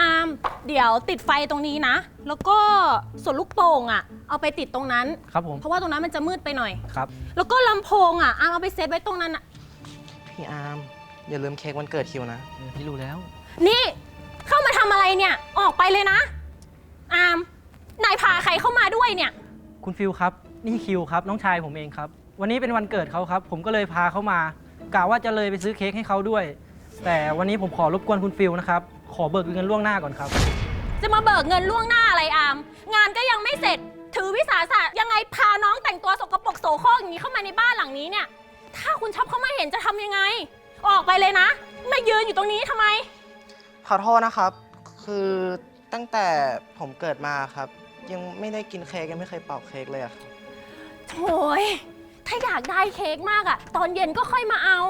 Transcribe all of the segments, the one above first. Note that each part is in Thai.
อามเดี๋ยวติดไฟตรงนี้นะ แล้วก็ส่วนลูกโป่งอะ เอาไปติดตรงนั้น ครับผม เพราะว่าตรงนั้นมันจะมืดไปหน่อย ครับ แล้วก็ลำโพงอะอามเอาไปเซตไว้ตรงนั้นอะพี่อาร์มอย่าลืมเค้กวันเกิดคิวนะเออพี่รู้แล้ว นี่ เข้ามาทำอะไรเนี่ย ออกไปเลยนะ อาม นายพาใครเข้ามาด้วยเนี่ย คุณฟิลครับ นี่คิวครับ น้องชายผมเองครับ วันนี้เป็นวันเกิดเขาครับ ผมก็เลยพาเขามากะว่าจะเลยไปซื้อเค้กให้เขาด้วย แต่วันนี้ผมขอรบกวนคุณฟิลนะครับ ขอเบิกเงินล่วงหน้าก่อนครับ จะมาเบิกเงินล่วงหน้าอะไรอาม งานก็ยังไม่เสร็จ ถือวิสาสะยังไงพาน้องแต่งตัวสกปรกโสโครกอย่างนี้เข้ามาในบ้านหลังนี้เนี่ย ถ้าคุณช็อปเข้ามาเห็นจะทำยังไง ออกไปเลยนะ มายืนอยู่ตรงนี้ทำไม ขอโทษนะครับ คือตั้งแต่ผมเกิดมาครับ ยังไม่ได้กินเค้กยังไม่เคยเป่าเค้กเลยอะครับ โถยถ้าอยากได้เค้กมากอะตอนเย็นก็ค่อยมาเอา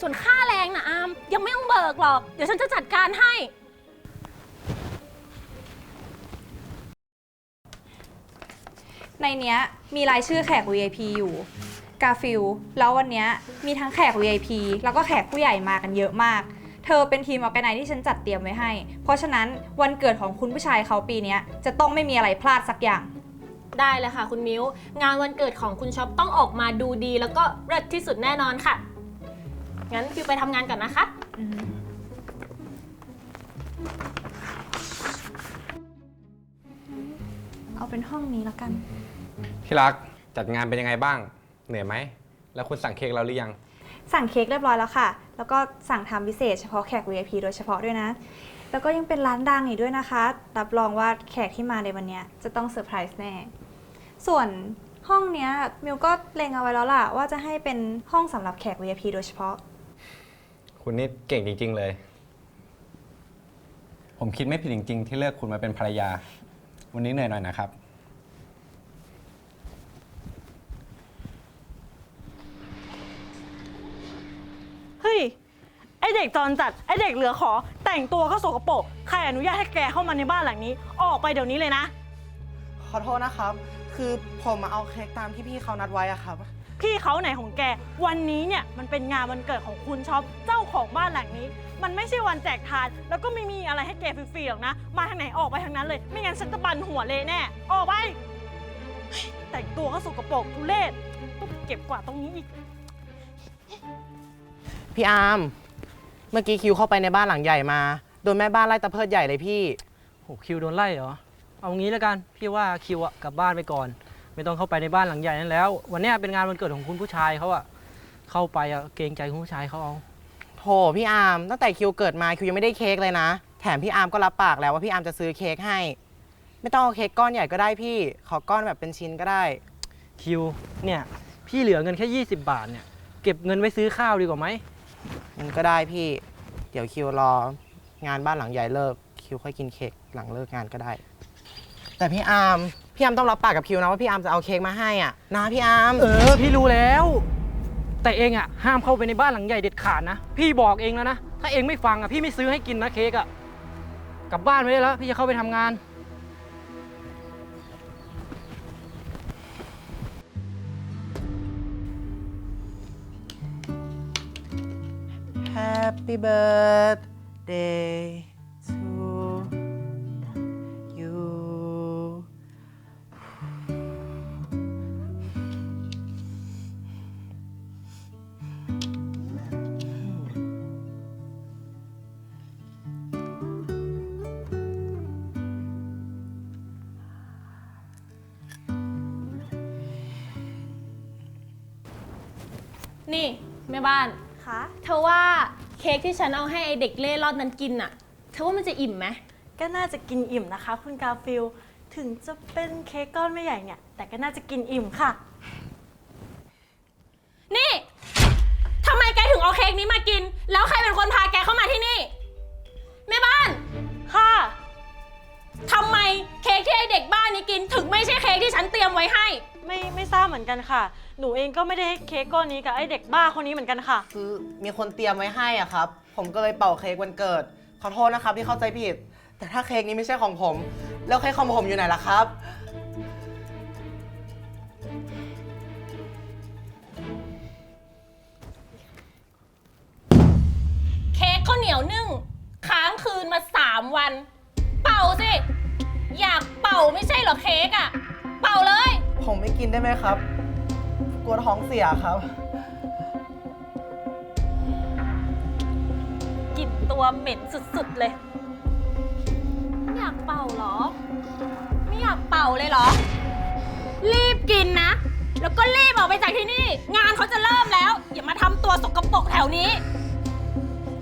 ส่วนค่าแรงนะอาม ยังไม่ต้องเบิกหรอก เดี๋ยวฉันจะจัดการให้ ในเนี้ยมีรายชื่อแขก VIP อยู่ กาฟิล แล้ววันเนี้ยมีทั้งแขก VIP แล้วก็แขกผู้ใหญ่มากันเยอะมาก เธอเป็นทีมออแกไนที่ฉันจัดเตรียมไว้ให้ เพราะฉะนั้นวันเกิดของคุณผู้ชายเขาปีเนี้ยจะต้องไม่มีอะไรพลาดสักอย่าง ได้เลยค่ะ คุณมิวงานวันเกิดของคุณช็อปต้องออกมาดูดี แล้วก็เลิศที่สุดแน่นอนค่ะ งั้นฟิวไปทำงานก่อนนะคะ เอาเป็นห้องนี้แล้วกัน ที่รักจัดงานเป็นยังไงบ้าง เหนื่อยไหม แล้วคุณสั่งเค้กเราหรือยัง สั่งเค้กเรียบร้อยแล้วค่ะ แล้วก็สั่งทำพิเศษเฉพาะแขก VIP โดยเฉพาะด้วยนะ แล้วก็ยังเป็นร้านดังอีกด้วยนะคะ รับรองว่าแขกที่มาในวันเนี้ยจะต้องเซอร์ไพรส์แน่ ส่วนห้องเนี้ยมิวก็เล็งเอาไว้แล้วล่ะว่าจะให้เป็นห้องสำหรับแขก VIP โดยเฉพาะ คุณนี่เก่งจริง ๆ เลย ผมคิดไม่ผิดจริง ๆ ที่เลือกคุณมาเป็นภรรยา วันนี้เหนื่อยหน่อยนะครับ เฮ้ย ไอเด็กจรจัด ไอเด็กเหลือขอ แต่งตัวก็สกปรก ใครอนุญาตให้แกเข้ามาในบ้านหลังนี้ ออกไปเดี๋ยวนี้เลยนะ ขอโทษนะครับ คือผมมาเอาเค้กตามที่พี่เขานัดไว้อะครับ พี่เขาไหนของแก วันนี้เนี่ยมันเป็นงานวันเกิดของคุณช็อปเจ้าของบ้านหลังนี้ มันไม่ใช่วันแจกทาน แล้วก็ไม่มีอะไรให้แกฟรีๆหรอกนะ มาทางไหนออกไปทางนั้นเลย ไม่งั้นฉันจะบันหัวเละแน่ ออกไปเฮ้ยแต่งตัวก็สกปรกทุเรศต้องเก็บกวาดตรงนี้อีก พี่อาร์มเมื่อกี้คิวเข้าไปในบ้านหลังใหญ่มา โดนแม่บ้านไล่ตะเพิดใหญ่เลยพี่ โหคิวโดนไล่เหรอ เอางี้แล้วกัน พี่ว่าคิวอะกลับบ้านไปก่อน ไม่ต้องเข้าไปในบ้านหลังใหญ่นั้นแล้ว วันเนี้ยเป็นงานวันเกิดของคุณผู้ชายเขาอะเข้าไปอะเกรงใจคุณผู้ชายเขาเอา โถพี่อาร์มตั้งแต่คิวเกิดมาคิวยังไม่ได้เค้กเลยนะ แถมพี่อาร์มก็รับปากแล้วว่าพี่อาร์มจะซื้อเค้กให้ ไม่ต้องเอาเค้กก้อนใหญ่ก็ได้พี่ ขอก้อนแบบเป็นชิ้นก็ได้ คิวเนี่ยพี่เหลือเงินแค่ 20 บาทเนี่ยเก็บเงินไว้ซื้อข้าวดีกว่าไหมมันก็ได้พี่ เดี๋ยวคิวรองานบ้านหลังใหญ่เลิก คิวค่อยกินเค้กหลังเลิกงานก็ได้ แต่พี่อาร์ม พี่อาร์มต้องรับปากกับคิวนะว่าพี่อาร์มจะเอาเค้กมาให้อะนะพี่อาร์มเออ พี่รู้แล้ว แต่เองอะห้ามเข้าไปในบ้านหลังใหญ่เด็ดขาดนะ พี่บอกเองแล้วนะ ถ้าเองไม่ฟังอะพี่ไม่ซื้อให้กินนะเค้กอะกลับบ้านไปได้แล้ว พี่จะเข้าไปทำงาน Happy birthday นี่แม่บ้าน คะเธอว่าเค้กที่ฉันเอาให้ไอเด็กเล่ร่อนนั้นกินอะเธอว่ามันจะอิ่มไหมก็น่าจะกินอิ่มนะคะ คุณกาฟิลถึงจะเป็นเค้กก้อนไม่ใหญ่เนี่ย แต่ก็น่าจะกินอิ่มค่ะ นี่ทำไมแกถึงเอาเค้กนี้มากิน แล้วใครเป็นคนพาแกเข้ามาที่นี่ แม่บ้าน ค่ะทำไมเค้กที่ไอเด็กบ้านนี้กิน ถึงไม่ใช่เค้กที่ฉันเตรียมไว้ให้ไม่ไม่ ทราบเหมือนกันค่ะ หนูเองก็ไม่ได้ให้เค้กก้อนนี้กับไอ้เด็กบ้าคนนี้เหมือนกันค่ะ คือมีคนเตรียมไว้ให้อะครับ ผมก็เลยเป่าเค้กวันเกิด ขอโทษนะครับที่เข้าใจผิด แต่ถ้าเค้กนี้ไม่ใช่ของผม แล้วเค้กของผมอยู่ไหนล่ะครับ เค้กข้าวเหนียวนึ่ง ค้างคืนมาสามามวัน เป่าสิ อยากเป่าไม่ใช่เหรอเค้กอะเป่าเลย ผมไม่กินได้ไหมครับ กลัวท้องเสียครับ กลิ่นตัวเหม็นสุดๆเลยไม่อยากเป่าเหรอ ไม่อยากเป่าเลยเหรอ รีบกินนะ แล้วก็รีบออกไปจากที่นี่ งานเขาจะเริ่มแล้ว อย่ามาทำตัวสกปรกแถวนี้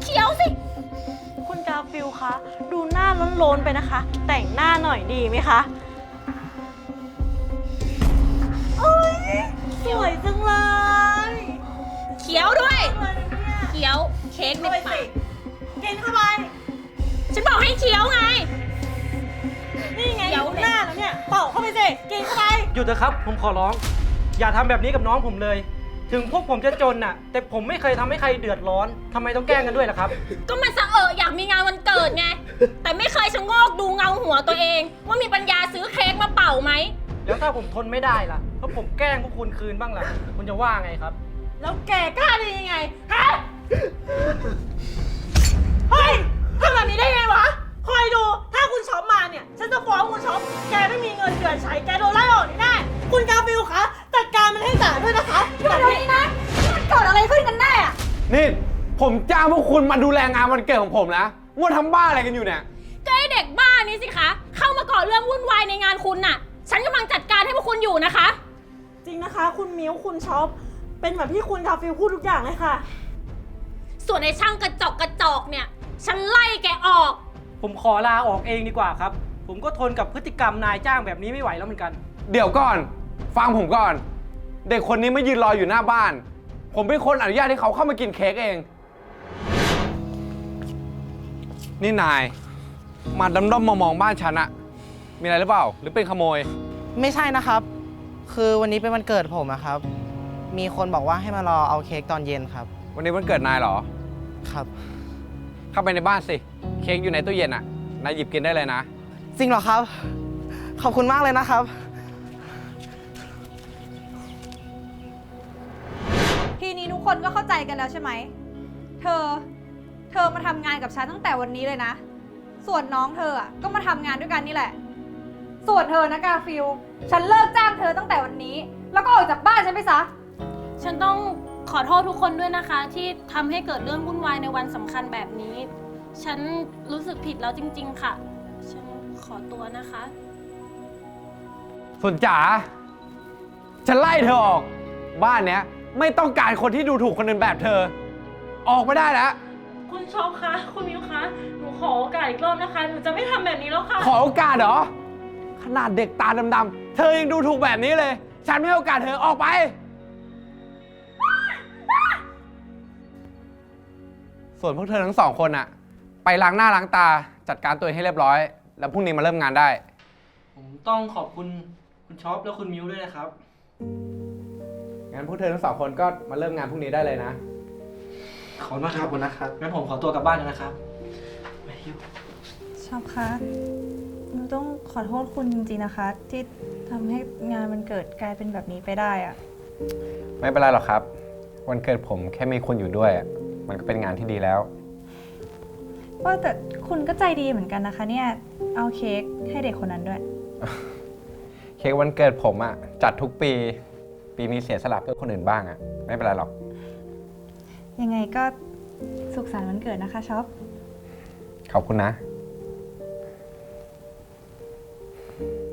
เคี้ยวสิ คุณกาฟิลคะ ดูหน้าล้นๆไปนะคะ แต่งหน้าหน่อยดีไหมคะ สวยจังเลยเคี้ยวด้วยสวยนะเนี่ยเคี้ยวเค้กในเข้าไปปาสิกกินเข้าไป ฉันบอกให้เคี้ยวไง นี่ไงเดี๋ยวหน้าแล้วเนี่ย เป่าเข้าไปสิ กินเข้าไป หยุดเถอะครับ ผมขอร้อง อย่าทำแบบนี้กับน้องผมเลย ถึงพวกผมจะจนน่ะ แต่ผมไม่เคยทำให้ใครเดือดร้อนทำไมต้องแกล้งกันด้วยล่ะครับ ก็มันสะเอออยากมีงานวันเกิดไง แต่ไม่เคยชะโงกดูเงาหัวตัวเอง ว่ามีปัญญาซื้อเค้กมาเป่าไหม แล้วถ้าผมทนไม่ได้ล่ะแล้วผมแกล้งพวกคุณคืนบ้างล่ะ คุณจะว่าไงครับ แล้วแกกล้าได้ยังไง ฮะ เฮ้ยทำแบบนี้ได้ไงวะ คอยดู ถ้าคุณช็อปมาเนี่ย ฉันจะฟ้องคุณช็อป แกไม่มีเงินเดือนใช้ แกโดนไล่ออกแน่ๆคุณกาฟิลคะจัดการมันให้จ่ายด้วยนะคะแบบนี้นะมันเกิดอะไรขึ้นกันแน่อะนี่ ผมจ้างพวกคุณมาดูแลงานวันเกิดของผมนะว่าทำบ้าอะไรกันอยู่เนี่ย ก็ไอเด็กบ้านี้สิคะ เข้ามาก่อเรื่องวุ่นวายในงานคุณน่ะ ฉันกำลังจัดการให้พวกคุณอยู่นะคะ จริงนะคะ คุณมิ้วคุณช็อปเป็นแบบที่คุณกาฟิลพูดทุกอย่างเลยค่ะ ส่วนไอ้ช่างกระจอกกระจอกเนี่ย ฉันไล่แกออก ผมขอลาออกเองดีกว่าครับ ผมก็ทนกับพฤติกรรมนายจ้างแบบนี้ไม่ไหวแล้วเหมือนกัน เดี๋ยวก่อน ฟังผมก่อน เด็กคนนี้ไม่ยืนรออยู่หน้าบ้าน ผมเป็นคนอนุญาตให้เขาเข้ามากินเค้กเอง นี่นาย มาดำด้อมๆมองๆบ้านฉันอะ มีอะไรหรือเปล่า หรือเป็นขโมย ไม่ใช่นะครับ คือวันนี้เป็นวันเกิดผมอะครับ มีคนบอกว่าให้มารอเอาเค้กตอนเย็นครับ วันนี้วันเกิดนายเหรอ ครับ เข้าไปในบ้านสิ เค้กอยู่ในตู้เย็นอะนายหยิบกินได้เลยนะ จริงเหรอครับ ขอบคุณมากเลยนะครับ ทีนี้ทุกคนก็เข้าใจกันแล้วใช่ไหม เธอ เธอมาทำงานกับฉันตั้งแต่วันนี้เลยนะ ส่วนน้องเธออะก็มาทำงานด้วยกันนี่แหละ ส่วนเธอนะกาฟิลฉันเลิกจ้างเธอตั้งแต่วันนี้ แล้วก็ออกจากบ้านฉันไปซะ ฉันต้องขอโทษทุกคนด้วยนะคะ ที่ทำให้เกิดเรื่องวุ่นวายในวันสำคัญแบบนี้ ฉันรู้สึกผิดแล้วจริง ๆ ค่ะ ฉันขอตัวนะคะ ส่วนจ๋าฉันไล่เธอออก บ้านเนี้ยไม่ต้องการคนที่ดูถูกคนอื่นแบบเธอ ออกไม่ได้แล้ว คุณช็อปคะ คุณมิ้วคะ หนูขอโอกาสอีกรอบนะคะ หนูจะไม่ทำแบบนี้แล้วค่ะ ขอโอกาสเหรอ ขนาดเด็กตาดำๆ เธอยังดูถูกแบบนี้เลย ฉันไม่ให้โอกาสเธอออกไป ส่วนพวกเธอทั้งสองคนอะไปล้างหน้าล้างตาจัดการตัวเองให้เรียบร้อย แล้วพรุ่งนี้มาเริ่มงานได้ ผมต้องขอบคุณคุณช็อปและคุณมิวด้วยนะครับ งั้นพวกเธอทั้งสองคนก็มาเริ่มงานพรุ่งนี้ได้เลยนะ ขอบคุณมากครับคุณนะครับงั้นผมขอตัวกลับบ้านแล้วนะครับไปฮิวชอบคะ หนูต้องขอโทษคุณจริงๆนะคะ ที่ทำให้งานมันเกิดกลายเป็นแบบนี้ไปได้อะไม่เป็นไรหรอกครับ วันเกิดผมแค่มีคุณอยู่ด้วยอะมันก็เป็นงานที่ดีแล้ว ว่าแต่คุณก็ใจดีเหมือนกันนะคะ เนี่ยเอาเค้กให้เด็กคนนั้นด้วย เค้กวันเกิดผมอะจัดทุกปี ปีนี้เสียสละเพื่อคนอื่นบ้างอะไม่เป็นไรหรอก ยังไงก็สุขสันต์วันเกิดนะคะช็อป ขอบคุณนะค Thank you.